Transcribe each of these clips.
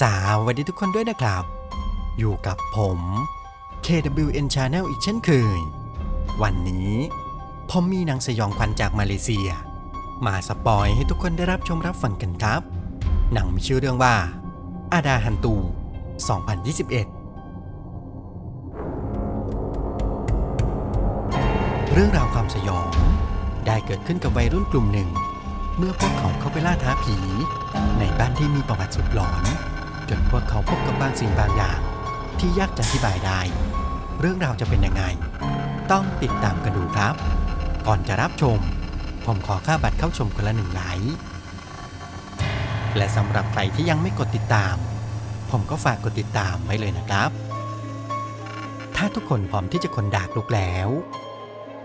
สวัสดีทุกคนด้วยนะครับ อยู่กับผม KWN Channel อีกเช่นเคย วันนี้ ผมมีหนังสยองขวัญจากมาเลเซีย มาสปอยให้ทุกคนได้รับชมรับฟังกันครับ หนังมีชื่อเรื่องว่า อาดาฮันตู 2021 เรื่องราวความสยอง ได้เกิดขึ้นกับวัยรุ่นกลุ่มหนึ่ง เมื่อพวกเขาเข้าไปล่าท้าผี ในบ้านที่มีประวัติสุดหลอน จนพวกเขาพบกับบางสิ่งบางอย่าง ที่ยากจะอธิบายได้ เรื่องราวจะเป็นยังไง ต้องติดตามกันดูครับ ก่อนจะรับชม ผมขอค่าบัตรเข้าชมคนละหนึ่งไลค์และสำหรับใครที่ยังไม่กดติดตาม ผมก็ฝากกดติดตามไว้เลยนะครับ ถ้าทุกคนพร้อมที่จะคนดากลุกแล้ว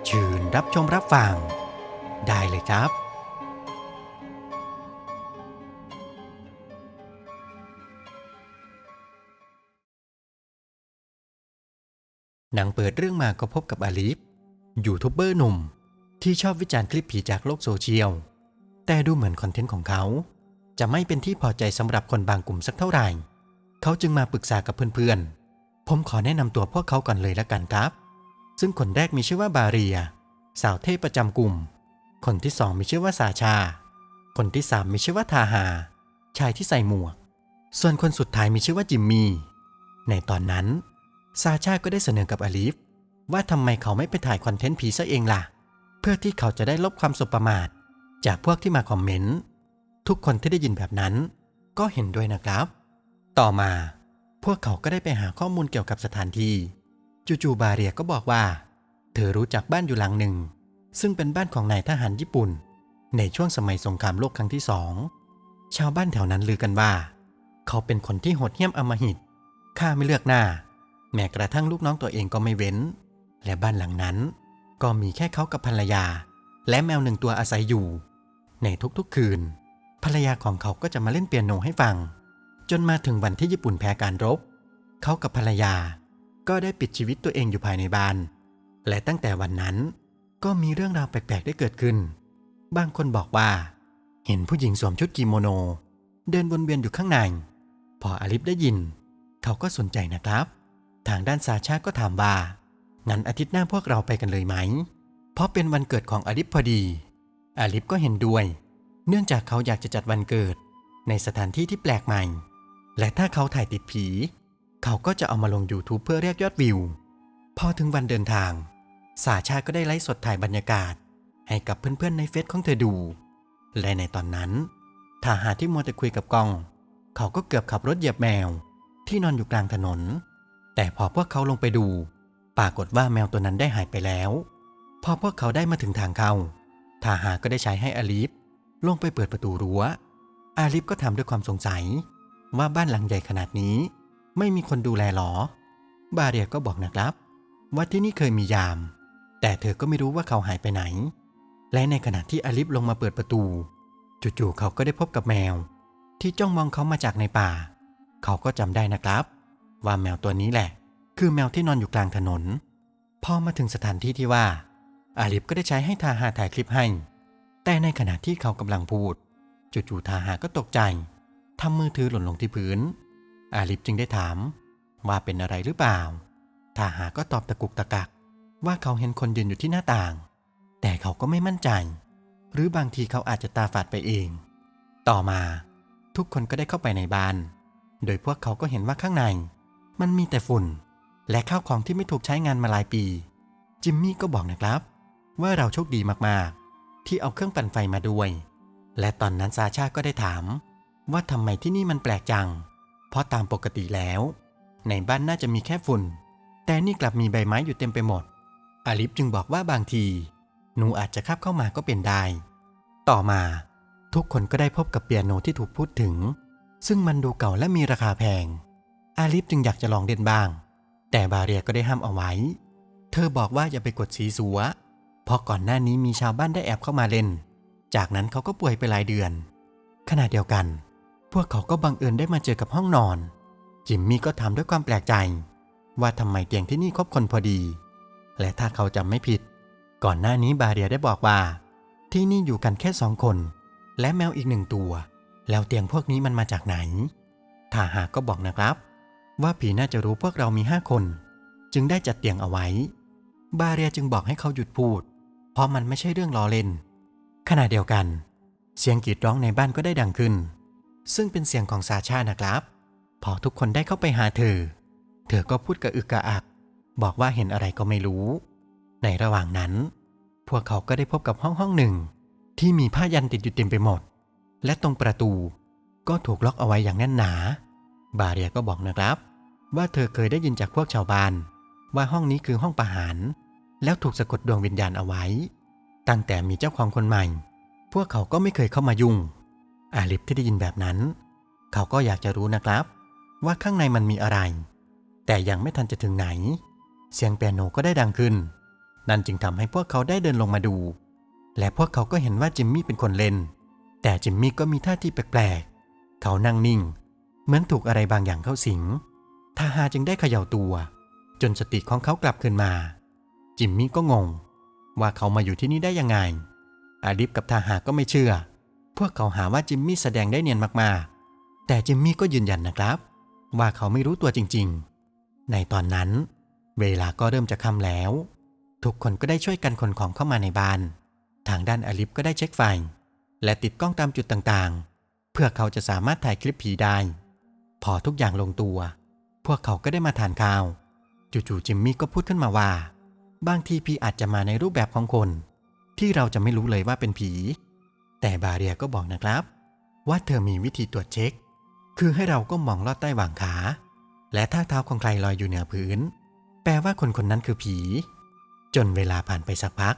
เชิญรับชมรับฟัง ได้เลยครับ หนังเปิดเรื่องมาก็พบกับอาลีฟยูทูบเบอร์หนุ่ม ที่ชอบวิจารณ์คลิปผีจากโลกโซเชียล แต่ดูเหมือนคอนเทนต์ของเขา จะไม่เป็นที่พอใจสำหรับคนบางกลุ่มสักเท่าไหร่ เขาจึงมาปรึกษากับเพื่อนๆ ผมขอแนะนำตัวพวกเขาก่อนเลยละกันครับ ซึ่งคนแรกมีชื่อว่าบาเรีย สาวเทพประจำกลุ่ม คนที่สองมีชื่อว่าสาชา คนที่สามมีชื่อว่าทาหา ชายที่ใส่หมวก ส่วนคนสุดท้ายมีชื่อว่าจิมมี่ในตอนนั้น ซาชาก็ได้เสนอกับอลิฟ ว่าทำไมเขาไม่ไปถ่ายคอนเทนต์ผีซะเองล่ะ เพื่อที่เขาจะได้ลบความสบประมาท จากพวกที่มาคอมเมนต์ ทุกคนที่ได้ยินแบบนั้น ก็เห็นด้วยนะครับ ต่อมา พวกเขาก็ได้ไปหาข้อมูลเกี่ยวกับสถานที่จู่ๆบาเรียก็บอกว่า เธอรู้จักบ้านอยู่หลังหนึ่ง ซึ่งเป็นบ้านของนายทหารญี่ปุ่น ในช่วงสมัยสงครามโลกครั้งที่สองชาวบ้านแถวนั้นลือกันว่า เขาเป็นคนที่โหดเหี้ยมอมหิตฆ่าไม่เลือกหน้า แม้กระทั่งลูกน้องตัวเองก็ไม่เว้น และบ้านหลังนั้น ก็มีแค่เขากับภรรยา และแมวหนึ่งตัวอาศัยอยู่ ในทุกๆคืน ภรรยาของเขาก็จะมาเล่นเปียโนให้ฟัง จนมาถึงวันที่ญี่ปุ่นแพ้การรบ เขากับภรรยา ก็ได้ปิดชีวิตตัวเองอยู่ภายในบ้าน และตั้งแต่วันนั้น ก็มีเรื่องราวแปลกๆได้เกิดขึ้น บางคนบอกว่า เห็นผู้หญิงสวมชุดกิโมโน เดินวนเวียนอยู่ข้างในพออาลิฟได้ยิน เขาก็สนใจนะครับ ทางด้านซาชาก็ถามว่า งั้นอาทิตย์หน้าพวกเราไปกันเลยไหม เพราะเป็นวันเกิดของอาลิฟพอดี อาลิฟก็เห็นด้วย เนื่องจากเขาอยากจะจัดวันเกิด ในสถานที่ที่แปลกใหม่ และถ้าเขาถ่ายติดผี เขาก็จะเอามาลง YouTube เพื่อเรียกยอดวิว พอถึงวันเดินทาง สาชาก็ได้ไลฟ์สดถ่ายบรรยากาศ ให้กับเพื่อนๆในเฟซของเธอดู และในตอนนั้นทหาที่มัวแต่คุยกับกอง เขาก็เกือบขับรถเหยียบแมว ที่นอนอยู่กลางถนน แต่พอพวกเขาลงไปดู ปรากฏว่าแมวตัวนั้นได้หายไปแล้ว พอพวกเขาได้มาถึงทางเข้าทาหาก็ได้ใช้ให้อาลีฟลงไปเปิดประตูรั้ว อาลีฟก็ทำด้วยความสงสัย ว่าบ้านหลังใหญ่ขนาดนี้ ไม่มีคนดูแลหรอ บาเรียก็บอกนะครับ ว่าที่นี่เคยมียาม แต่เธอก็ไม่รู้ว่าเขาหายไปไหน และในขณะที่อาลิฟลงมาเปิดประตู จู่ๆเขาก็ได้พบกับแมว ที่จ้องมองเขามาจากในป่า เขาก็จำได้นะครับ ว่าแมวตัวนี้แหละ คือแมวที่นอนอยู่กลางถนน พอมาถึงสถานที่ที่ว่า อาลิฟก็ได้ใช้ให้ทาหาถ่ายคลิปให้ แต่ในขณะที่เขากำลังพูดจู่ๆทาหาก็ตกใจทำมือถือหล่นลงที่พื้น อาลิฟจึงได้ถาม ว่าเป็นอะไรหรือเปล่า ทาหาก็ตอบตะกุกตะกัก ว่าเขาเห็นคนยืนอยู่ที่หน้าต่าง แต่เขาก็ไม่มั่นใจ หรือบางทีเขาอาจจะตาฝาดไปเอง ต่อมา ทุกคนก็ได้เข้าไปในบ้าน โดยพวกเขาก็เห็นว่าข้างใน มันมีแต่ฝุ่น และข้าวของที่ไม่ถูกใช้งานมาหลายปี จิมมี่ก็บอกนะครับ ว่าเราโชคดีมากๆ ที่เอาเครื่องปั่นไฟมาด้วย และตอนนั้นซาชาก็ได้ถาม ว่าทำไมที่นี่มันแปลกจัง เพราะตามปกติแล้ว ในบ้านน่าจะมีแค่ฝุ่น แต่นี่กลับมีใบไม้อยู่เต็มไปหมด อาลิฟจึงบอกว่าบางทีหนูอาจจะคับเข้ามาก็เป็นได้ ต่อมาทุกคนก็ได้พบกับเปียโนที่ถูกพูดถึง ซึ่งมันดูเก่าและมีราคาแพง อาลิฟจึงอยากจะลองเล่นบ้าง แต่บาเรียก็ได้ห้ามเอาไว้ เธอบอกว่าอย่าไปกดสีสัว เพราะก่อนหน้านี้มีชาวบ้านได้แอบเข้ามาเล่น จากนั้นเขาก็ป่วยไปหลายเดือน ขณะเดียวกัน พวกเขาก็บังเอิญได้มาเจอกับห้องนอน จิมมี่ก็ถามด้วยความแปลกใจ ว่าทำไมเตียงที่นี่ครบคนพอดี และถ้าเขาจำไม่ผิด ก่อนหน้านี้บาเรียได้บอกว่า ที่นี่อยู่กันแค่สองคน และแมวอีกหนึ่งตัว แล้วเตียงพวกนี้มันมาจากไหน ถ้าหากก็บอกนะครับ ว่าผีน่าจะรู้พวกเรามีห้าคน จึงได้จัดเตียงเอาไว้ บาเรียจึงบอกให้เขาหยุดพูด เพราะมันไม่ใช่เรื่องล้อเล่น ขณะเดียวกัน เสียงกรีดร้องในบ้านก็ได้ดังขึ้น ซึ่งเป็นเสียงของซาชานะครับ พอทุกคนได้เข้าไปหาเธอ เธอก็พูดกระอึกกระอัก บอกว่าเห็นอะไรก็ไม่รู้ ในระหว่างนั้น พวกเขาก็ได้พบกับห้องห้องหนึ่ง ที่มีผ้ายันติดอยู่เต็มไปหมด และตรงประตูก็ถูกล็อกเอาไว้อย่างแน่นหนา บาเรียก็บอกนะครับ ว่าเธอเคยได้ยินจากพวกชาวบ้าน ว่าห้องนี้คือห้องประหาร แล้วถูกสะกดดวงวิญญาณเอาไว้ ตั้งแต่มีเจ้าของคนใหม่ พวกเขาก็ไม่เคยเข้ามายุ่ง อาลิฟที่ได้ยินแบบนั้น เขาก็อยากจะรู้นะครับ ว่าข้างในมันมีอะไร แต่ยังไม่ทันจะถึงไหน เสียงเปียโนก็ได้ดังขึ้น นั่นจึงทำให้พวกเขาได้เดินลงมาดู และพวกเขาก็เห็นว่าจิมมี่เป็นคนเล่น แต่จิมมี่ก็มีท่าทีแปลกๆ เขานั่งนิ่ง เหมือนถูกอะไรบางอย่างเข้าสิง ทาฮาจึงได้เขย่าตัว จนสติของเขากลับคืนมา จิมมี่ก็งง ว่าเขามาอยู่ที่นี่ได้ยังไง อาลิฟกับทาฮาก็ไม่เชื่อ พวกเขาหาว่าจิมมี่แสดงได้เนียนมากๆ แต่จิมมี่ก็ยืนยันนะครับ ว่าเขาไม่รู้ตัวจริงๆ ในตอนนั้น เวลาก็เริ่มจะค่ำแล้ว ทุกคนก็ได้ช่วยกันขนของเข้ามาในบ้าน ทางด้านอาลิฟก็ได้เช็คไฟ และติดกล้องตามจุดต่างๆ เพื่อเขาจะสามารถถ่ายคลิปผีได้พอทุกอย่างลงตัว วกเขาก็ได้มาทานข้าว จู่ๆจิมมี่ก็พูดขึ้นมาว่า บางทีผีอาจจะมาในรูปแบบของคน ที่เราจะไม่รู้เลยว่าเป็นผี แต่บาเรียก็บอกนะครับ ว่าเธอมีวิธีตรวจเช็ค คือให้เราก็มองลอดใต้หว่างขา และถ้าเท้าของใครลอยอยู่เหนือพื้น แปลว่าคนคนนั้นคือผี จนเวลาผ่านไปสักพัก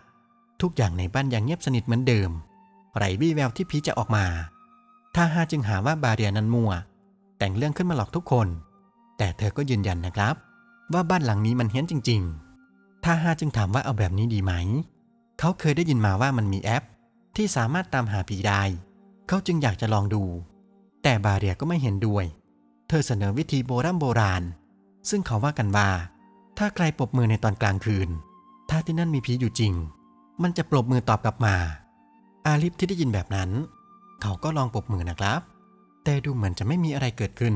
ทุกอย่างในบ้านยังเงียบสนิทเหมือนเดิมไรวี่แววที่ผีจะออกมาท่าฮาจึงหาว่าบาเรียนั้นมั่วแต่งเรื่องขึ้นมาหลอกทุกคน แต่เธอก็ยืนยันนะครับ ว่าบ้านหลังนี้มันเฮี้ยนจริงๆท่าฮาจึงถามว่าเอาแบบนี้ดีไหม เขาเคยได้ยินมาว่ามันมีแอป ที่สามารถตามหาผีได้ เขาจึงอยากจะลองดู แต่บาเรียก็ไม่เห็นด้วย เธอเสนอวิธีโบราณโบราณ ซึ่งเขาว่ากันว่า ถ้าใครปรบมือในตอนกลางคืน ถ้าที่นั่นมีผีอยู่จริง มันจะปรบมือตอบกลับมา อาลิฟที่ได้ยินแบบนั้น เขาก็ลองปรบมือนะครับ แต่ดูเหมือนจะไม่มีอะไรเกิดขึ้น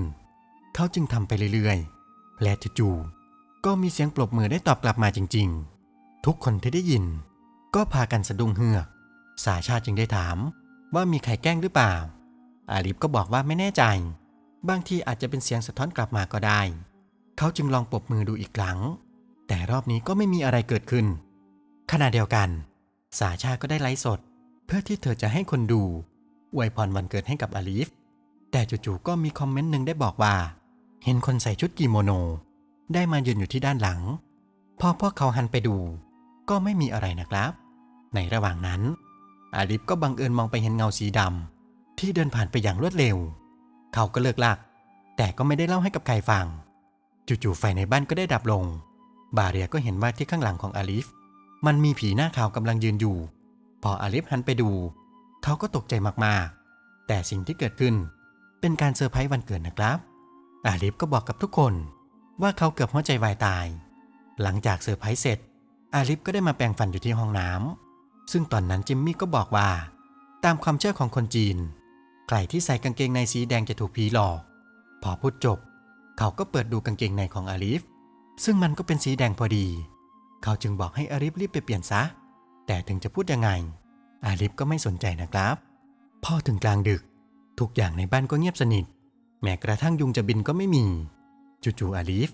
เขาจึงทำไปเรื่อยๆ และจู่ๆ ก็มีเสียงปรบมือได้ตอบกลับมาจริงๆ ทุกคนที่ได้ยิน ก็พากันสะดุ้งเฮือก สาชาจึงได้ถามว่ามีใครแกล้งหรือเปล่า อาลิฟก็บอกว่าไม่แน่ใจ บางทีอาจจะเป็นเสียงสะท้อนกลับมาก็ได้ เขาจึงลองปรบมือดูอีกครั้ง แต่รอบนี้ก็ไม่มีอะไรเกิดขึ้น ขณะเดียวกัน สาชาก็ได้ไลฟ์สด เพื่อที่เธอจะให้คนดูอวยพรวันเกิดให้กับอาลีฟแต่จู่ๆก็มีคอมเมนต์หนึ่งได้บอกว่า เห็นคนใส่ชุดกิโมโน ได้มายืนอยู่ที่ด้านหลัง พอพวกเขาหันไปดู ก็ไม่มีอะไรนะครับ ในระหว่างนั้น อาลิฟก็บังเอิญมองไปเห็นเงาสีดำที่เดินผ่านไปอย่างรวดเร็ว เขาก็เลิกลักแต่ก็ไม่ได้เล่าให้กับใครฟัง จู่ๆไฟในบ้านก็ได้ดับลง บาเรียก็เห็นว่าที่ข้างหลังของอาลิฟ มันมีผีหน้าขาวกำลังยืนอยู่ พออาลิฟหันไปดู เขาก็ตกใจมากๆ แต่สิ่งที่เกิดขึ้นเป็นการเซอร์ไพรส์วันเกิดนะครับ อาลิฟก็บอกกับทุกคนว่าเขาเกือบหัวใจวายตาย หลังจากเซอร์ไพรส์เสร็จ อาลิฟก็ได้มาแปรงฟันอยู่ที่ห้องน้ำซึ่งตอนนั้นจิมมี่ก็บอกว่า ตามความเชื่อของคนจีน ใครที่ใส่กางเกงในสีแดงจะถูกผีหลอก พอพูดจบ เขาก็เปิดดูกางเกงในของอาลิฟ ซึ่งมันก็เป็นสีแดงพอดี เขาจึงบอกให้อาลิฟรีบไปเปลี่ยนซะ แต่ถึงจะพูดยังไง อาลิฟก็ไม่สนใจนะครับ พอถึงกลางดึก ทุกอย่างในบ้านก็เงียบสนิท แม้กระทั่งยุงจะบินก็ไม่มี จู่ๆอาลิฟ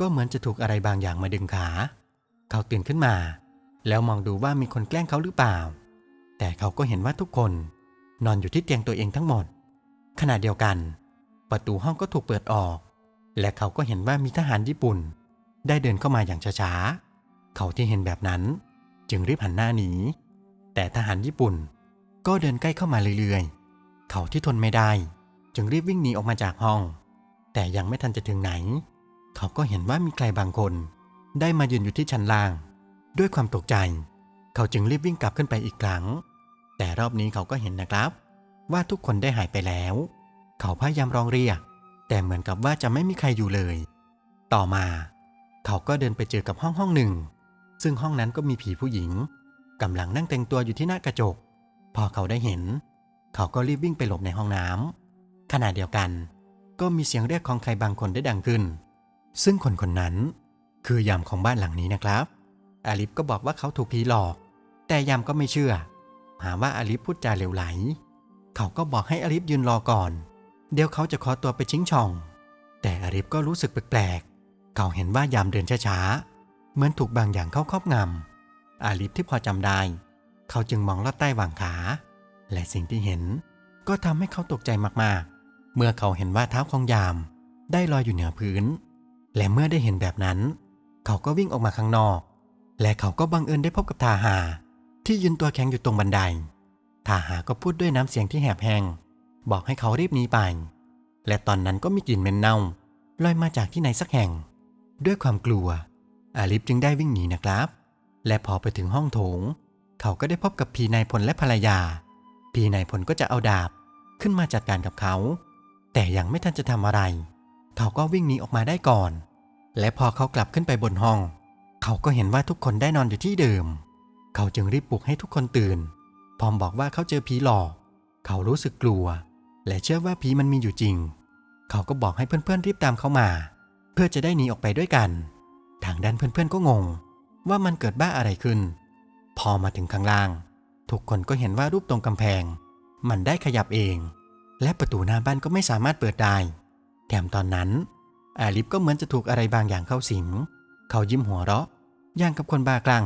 ก็เหมือนจะถูกอะไรบางอย่างมาดึงขา เขาตื่นขึ้นมา แล้วมองดูว่ามีคนแกล้งเขาหรือเปล่า แต่เขาก็เห็นว่าทุกคน นอนอยู่ที่เตียงตัวเองทั้งหมด ขณะเดียวกัน ประตูห้องก็ถูกเปิดออก และเขาก็เห็นว่ามีทหารญี่ปุ่น ได้เดินเข้ามาอย่างช้าๆ เขาที่เห็นแบบนั้น จึงรีบหันหน้าหนี แต่ทหารญี่ปุ่น ก็เดินใกล้เข้ามาเรื่อยๆ เขาที่ทนไม่ได้ จึงรีบวิ่งหนีออกมาจากห้อง แต่ยังไม่ทันจะถึงไหน เขาก็เห็นว่ามีใครบางคน ได้มายืนอยู่ที่ชั้นล่าง ด้วยความตกใจ เขาจึงรีบวิ่งกลับขึ้นไปอีกครั้ง แต่รอบนี้เขาก็เห็นนะครับ ว่าทุกคนได้หายไปแล้ว เขาพยายามร้องเรียก แต่เหมือนกับว่าจะไม่มีใครอยู่เลย ต่อมา เขาก็เดินไปเจอกับห้องห้องหนึ่ง ซึ่งห้องนั้นก็มีผีผู้หญิงกำลังนั่งแต่งตัวอยู่ที่หน้ากระจก พอเขาได้เห็น เขาก็รีบวิ่งไปหลบในห้องน้ำ ขณะเดียวกัน ก็มีเสียงเรียกของใครบางคนได้ดังขึ้น ซึ่งคนคนนั้น คือยามของบ้านหลังนี้นะครับ อาลิฟก็บอกว่าเขาถูกผีหลอก แต่ยามก็ไม่เชื่อ หาว่าอาลิฟพูดจาเหลวไหล เขาก็บอกให้อาลิฟยืนรอก่อน เดี๋ยวเขาจะขอตัวไปชิงช่อง แต่อาลิฟก็รู้สึกแปลกๆ เขาเห็นว่ายามเดินช้าๆ เหมือนถูกบางอย่างเข้าครอบงำ อาลิฟที่พอจำได้ เขาจึงมองลอดใต้หว่างขา และสิ่งที่เห็นก็ทำให้เขาตกใจมากๆ เมื่อเขาเห็นว่าเท้าของยามได้ลอยอยู่เหนือพื้น และเมื่อได้เห็นแบบนั้น เขาก็วิ่งออกมาข้างนอก และเขาก็บังเอิญได้พบกับทาหา ที่ยืนตัวแข็งอยู่ตรงบันไดทาหาก็พูดด้วยน้ำเสียงที่แหบแห้งบอกให้เขารีบหนีไป และตอนนั้นก็มีกลิ่นเหม็นเน่าลอยมาจากที่ไหนสักแห่ง ด้วยความกลัว อาลิฟจึงได้วิ่งหนีนะครับ และพอไปถึงห้องโถง เขาก็ได้พบกับพีนายพลและภรรยา พีนายพลก็จะเอาดาบขึ้นมาจัดการกับเขา แต่ยังไม่ทันจะทำอะไร เขาก็วิ่งหนีออกมาได้ก่อน และพอเขากลับขึ้นไปบนห้อง เขาก็เห็นว่าทุกคนได้นอนอยู่ที่เดิม เขาจึงรีบปลุกให้ทุกคนตื่น พร้อมบอกว่าเขาเจอผีหลอก เขารู้สึกกลัว และเชื่อว่าผีมันมีอยู่จริง เขาก็บอกให้เพื่อนๆรีบตามเขามา เพื่อจะได้หนีออกไปด้วยกัน ทางด้านเพื่อนๆก็งง ว่ามันเกิดบ้าอะไรขึ้น พอมาถึงข้างล่าง ทุกคนก็เห็นว่ารูปตรงกำแพง มันได้ขยับเอง และประตูหน้าบ้านก็ไม่สามารถเปิดได้ แถมตอนนั้น อาลิฟก็เหมือนจะถูกอะไรบางอย่างเข้าสิง เขายิ้มหัวเราะอย่างกับคนบ้ากลัง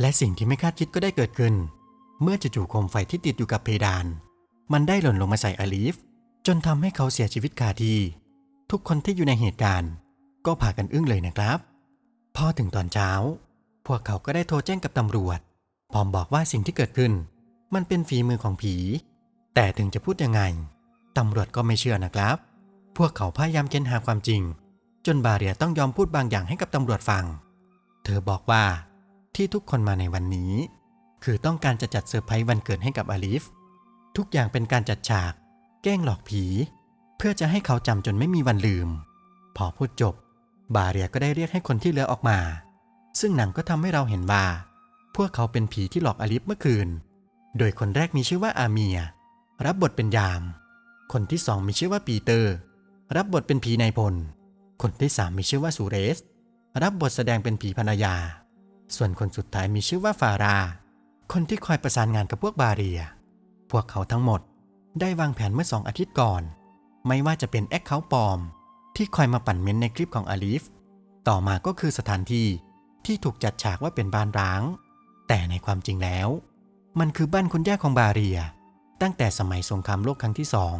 และสิ่งที่ไม่คาดคิดก็ได้เกิดขึ้น เมื่อจู่ๆโคมไฟที่ติดอยู่กับเพดาน มันได้หล่นลงมาใส่อาลิฟ จนทำให้เขาเสียชีวิตคาที่ ทุกคนที่อยู่ในเหตุการณ์ ก็พากันอึ้งเลยนะครับ พอถึงตอนเช้า พวกเขาก็ได้โทรแจ้งกับตำรวจ พร้อมบอกว่าสิ่งที่เกิดขึ้น มันเป็นฝีมือของผี แต่ถึงจะพูดยังไง ตำรวจก็ไม่เชื่อนะครับ พวกเขาพยายามเค้นหาความจริง จนบาเรียต้องยอมพูดบางอย่างให้กับตำรวจฟัง เธอบอกว่าที่ทุกคนมาในวันนี้ คือต้องการจะจัดเซอร์ไพรส์วันเกิดให้กับอลิฟ ทุกอย่างเป็นการจัดฉาก แกล้งหลอกผี เพื่อจะให้เขาจำจนไม่มีวันลืม พอพูดจบ บาเรียก็ได้เรียกให้คนที่เหลือออกมา ซึ่งหนังก็ทำให้เราเห็นว่าพวกเขาเป็นผีที่หลอกอลิฟเมื่อคืน โดยคนแรกมีชื่อว่าอาเมีย รับบทเป็นยาม คนที่สองมีชื่อว่าปีเตอร์ รับบทเป็นผีนายพล คนที่สามมีชื่อว่าสูเรส รับบทแสดงเป็นผีภรรยา ส่วนคนสุดท้ายมีชื่อว่าฟารา คนที่คอยประสานงานกับพวกบาเรีย พวกเขาทั้งหมดได้วางแผนเมื่อสองอาทิตย์ก่อน ไม่ว่าจะเป็นแอคเคาท์ปลอม ที่คอยมาปั่นเม้นในคลิปของอลิฟต่อมาก็คือสถานที่ที่ถูกจัดฉากว่าเป็นบ้านร้าง แต่ในความจริงแล้ว มันคือบ้านคุณย่าของบาเรีย ตั้งแต่สมัยสงครามโลกครั้งที่สอง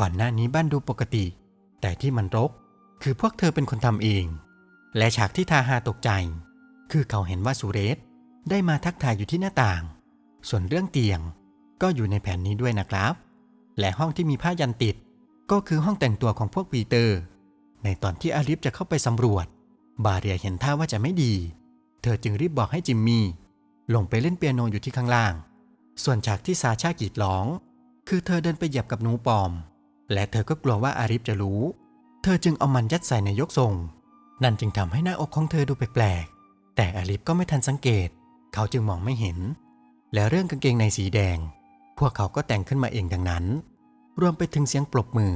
ก่อนหน้านี้บ้านดูปกติ แต่ที่มันรก คือพวกเธอเป็นคนทำเอง และฉากที่ทาฮาตกใจ คือเขาเห็นว่าสุเรศได้มาทักทายอยู่ที่หน้าต่าง ส่วนเรื่องเตียงก็อยู่ในแผนนี้ด้วยนะครับ และห้องที่มีผ้ายันติด ก็คือห้องแต่งตัวของพวกปีเตอร์ ในตอนที่อาลิฟจะเข้าไปสำรวจ บาเรียเห็นท่าว่าจะไม่ดี เธอจึงรีบบอกให้จิมมี่ลงไปเล่นเปียโนอยู่ที่ข้างล่าง ส่วนฉากที่ซาชากรีดร้อง คือเธอเดินไปเหยียบกับหนูปอม และเธอก็กลัวว่าอาริฟจะรู้ เธอจึงเอามันยัดใส่ในยกทรง นั่นจึงทำให้หน้าอกของเธอดูแปลกๆ แต่อาริฟก็ไม่ทันสังเกต เขาจึงมองไม่เห็น และเรื่องกางเกงในสีแดง พวกเขาก็แต่งขึ้นมาเองดังนั้น รวมไปถึงเสียงปรบมือ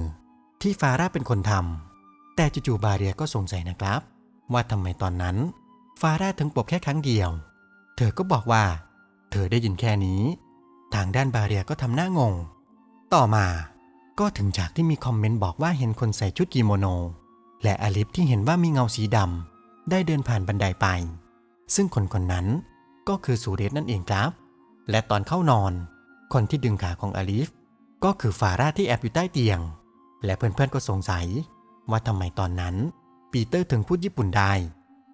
ที่ฟาร่าเป็นคนทำแต่จู่ๆบาเรียก็สงสัยนะครับ ว่าทำไมตอนนั้น ฟาร่าถึงปรบแค่ครั้งเดียว เธอก็บอกว่า เธอได้ยินแค่นี้ ทางด้านบาเรียก็ทำหน้างง ต่อมาก็ถึงฉากที่มีคอมเมนต์บอกว่าเห็นคนใส่ชุดกิโมโน และอลิฟที่เห็นว่ามีเงาสีดำได้เดินผ่านบันไดไป ซึ่งคนคนนั้นก็คือสูเรสนั่นเองครับ และตอนเข้านอน คนที่ดึงขาของอลิฟ ก็คือฟาร่าที่แอบอยู่ใต้เตียง และเพื่อนๆก็สงสัย ว่าทำไมตอนนั้น ปีเตอร์ถึงพูดญี่ปุ่นได้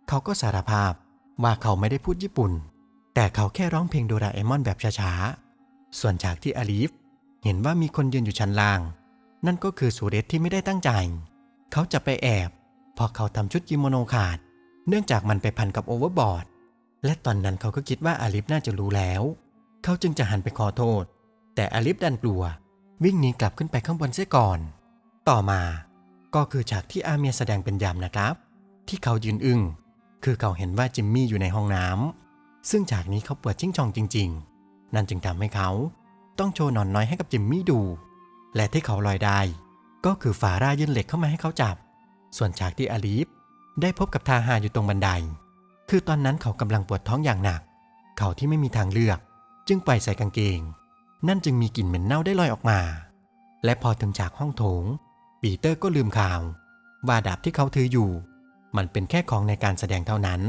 เขาก็สารภาพว่าเขาไม่ได้พูดญี่ปุ่น แต่เขาแค่ร้องเพลงโดราเอมอนแบบช้าๆ ส่วนฉากที่อลิฟเห็นว่ามีคนยืนอยู่ชั้นล่าง นั่นก็คือสูเรสที่ไม่ได้ตั้งใจ เขาจะไปแอบเพราะเขาทำชุดกิโมโนขาด เนื่องจากมันไปพันกับโอเวอร์บอร์ด และตอนนั้นเขาก็คิดว่าอาลิฟน่าจะรู้แล้ว เขาจึงจะหันไปขอโทษ แต่อาลิฟดันกลัว วิ่งหนีกลับขึ้นไปข้างบนเสียก่อน ต่อมาก็คือฉากที่อาเมียแสดงเป็นยามนะครับ ที่เขายืนอึง้งคือเขาเห็นว่าจิมมี่อยู่ในห้องน้ำซึ่งฉากนี้เขาเปิดจิ้งจองจริง ๆ นั่นจึงทำให้เขา ต้องโชว์หนอนน้อยให้กับจิมมี่ดู และที่เขาลอยได้ ก็คือฟาร่ายื่นเหล็กเข้ามาให้เขาจับ ส่วนฉากที่อาลีฟได้พบกับทาฮาอยู่ตรงบันได คือตอนนั้นเขากำลังปวดท้องอย่างหนัก เขาที่ไม่มีทางเลือก จึงปล่อยใส่กางเกง นั่นจึงมีกลิ่นเหม็นเน่าได้ลอยออกมา และพอถึงฉากห้องโถง ปีเตอร์ก็ลืมข่าวว่าดาบที่เขาถืออยู่ มันเป็นแค่ของในการแสดงเท่านั้น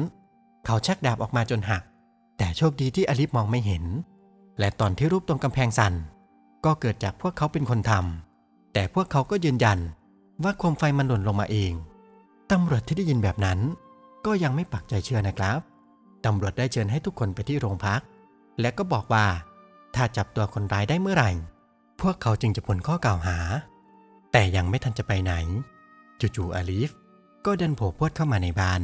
เขาชักดาบออกมาจนหัก แต่โชคดีที่อลิฟมองไม่เห็น และตอนที่รูปตรงกำแพงสั่นก็เกิดจากพวกเขาเป็นคนทำแต่พวกเขาก็ยืนยันว่าโคมไฟมันหล่นลงมาเองตำรวจที่ได้ยินแบบนั้น ก็ยังไม่ปักใจเชื่อนะครับตำรวจได้เชิญให้ทุกคนไปที่โรงพัก และก็บอกว่า ถ้าจับตัวคนร้ายได้เมื่อไหร่ พวกเขาจึงจะพ้นข้อกล่าวหา แต่ยังไม่ทันจะไปไหน จู่ๆอาลีฟ ก็เดินโผล่พวดเข้ามาในบ้าน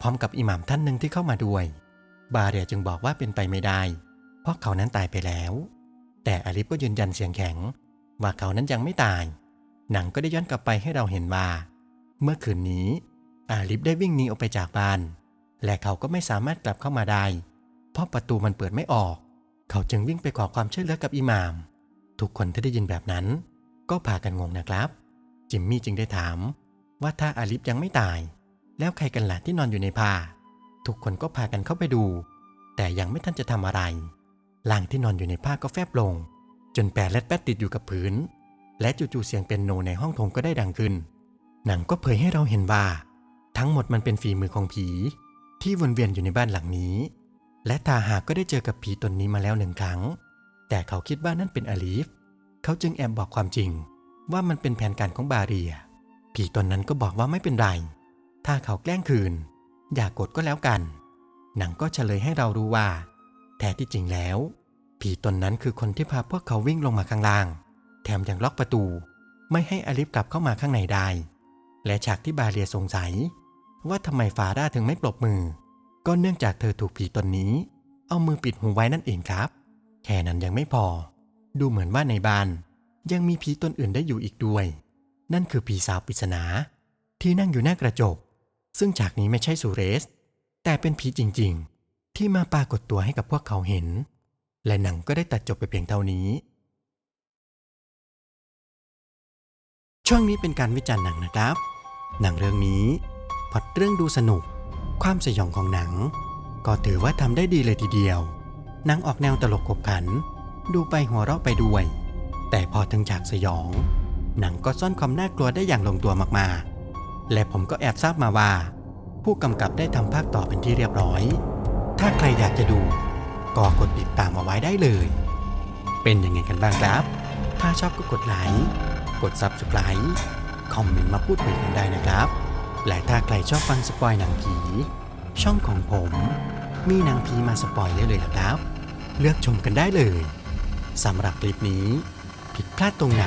พร้อมกับอิหม่ามท่านหนึ่งที่เข้ามาด้วย บาเรียจึงบอกว่าเป็นไปไม่ได้ เพราะเขานั้นตายไปแล้ว แต่อาลีฟก็ยืนยันเสียงแข็ง ว่าเขานั้นยังไม่ตาย หนังก็ได้ย้อนกลับไปให้เราเห็นว่า เมื่อคืนนี้ อาลิฟได้วิ่งหนีออกไปจากบ้าน และเขาก็ไม่สามารถกลับเข้ามาได้ เพราะประตูมันเปิดไม่ออก เขาจึงวิ่งไปขอความช่วยเหลือกับอิหม่าม ทุกคนที่ได้ยินแบบนั้น ก็พากันงงนะครับ จิมมี่จึงได้ถาม ว่าถ้าอาลิฟยังไม่ตาย แล้วใครกันล่ะที่นอนอยู่ในผ้าทุกคนก็พากันเข้าไปดู แต่ยังไม่ทันจะทำอะไร ล่างที่นอนอยู่ในผ้าก็แฟบลง จนแปรเล็ดแป๊ดติดอยู่กับพื้น และจู่ๆเสียงเป็นโนในห้องโถงก็ได้ดังขึ้น หนังก็เผยให้เราเห็นว่า ทั้งหมดมันเป็นฝีมือของผี ที่วนเวียนอยู่ในบ้านหลังนี้ และตาหากก็ได้เจอกับผีตนนี้มาแล้วหนึ่งครั้ง แต่เขาคิดว่านั่นเป็นอลีฟ เขาจึงแอบบอกความจริง ว่ามันเป็นแผนการของบาเรีย ผีตนนั้นก็บอกว่าไม่เป็นไร ถ้าเขาแกล้งคืน อย่ากกดก็แล้วกัน หนังก็เฉลยให้เรารู้ว่า แท้ที่จริงแล้ว ผีตนนั้นคือคนที่พาพวกเขาวิ่งลงมาข้างล่าง แถมยังล็อกประตู ไม่ให้อลิฟกลับเข้ามาข้างในได้ และฉากที่บาเรียสงสัย ว่าทำไมฟาร่าถึงไม่ปรบมือ ก็เนื่องจากเธอถูกผีตนนี้ เอามือปิดหูไว้นั่นเองครับ แค่นั้นยังไม่พอ ดูเหมือนว่าในบ้าน ยังมีผีตนอื่นได้อยู่อีกด้วย นั่นคือผีสาวปริศนาที่นั่งอยู่หน้ากระจก ซึ่งฉากนี้ไม่ใช่สุเรส แต่เป็นผีจริง ๆ ที่มาปรากฏตัวให้กับพวกเขาเห็น และหนังก็ได้ตัดจบไปเพียงเท่านี้ ช่วงนี้เป็นการวิจารณ์หนังนะครับ หนังเรื่องนี้พอดเรื่องดูสนุก ความสยองของหนัง ก็ถือว่าทำได้ดีเลยทีเดียว หนังออกแนวตลกขบขัน ดูไปหัวเราะไปด้วย แต่พอถึงฉากสยอง หนังก็ซ่อนความน่ากลัวได้อย่างลงตัวมากๆ และผมก็แอบทราบมาว่า ผู้กำกับได้ทำภาคต่อเป็นที่เรียบร้อย ถ้าใครอยากจะดู ก็กดติดตามเอาไว้ได้เลย เป็นยังไงกันบ้างครับ ถ้าชอบก็กดไลค์ กด Subscribe คอมเมนต์มาพูดคุยกันได้นะครับ และถ้าใครชอบฟังสปอยหนังผี ช่องของผม มีหนังผีมาสปอยได้เลยนะครับ เลือกชมกันได้เลยสำหรับคลิปนี้ ผิดพลาดตรงไหน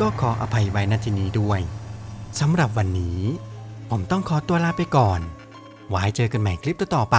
ก็ขออภัยไว้ณที่นี้ด้วยสำหรับวันนี้ ผมต้องขอตัวลาไปก่อน ไว้เจอกันใหม่คลิปต่อๆไป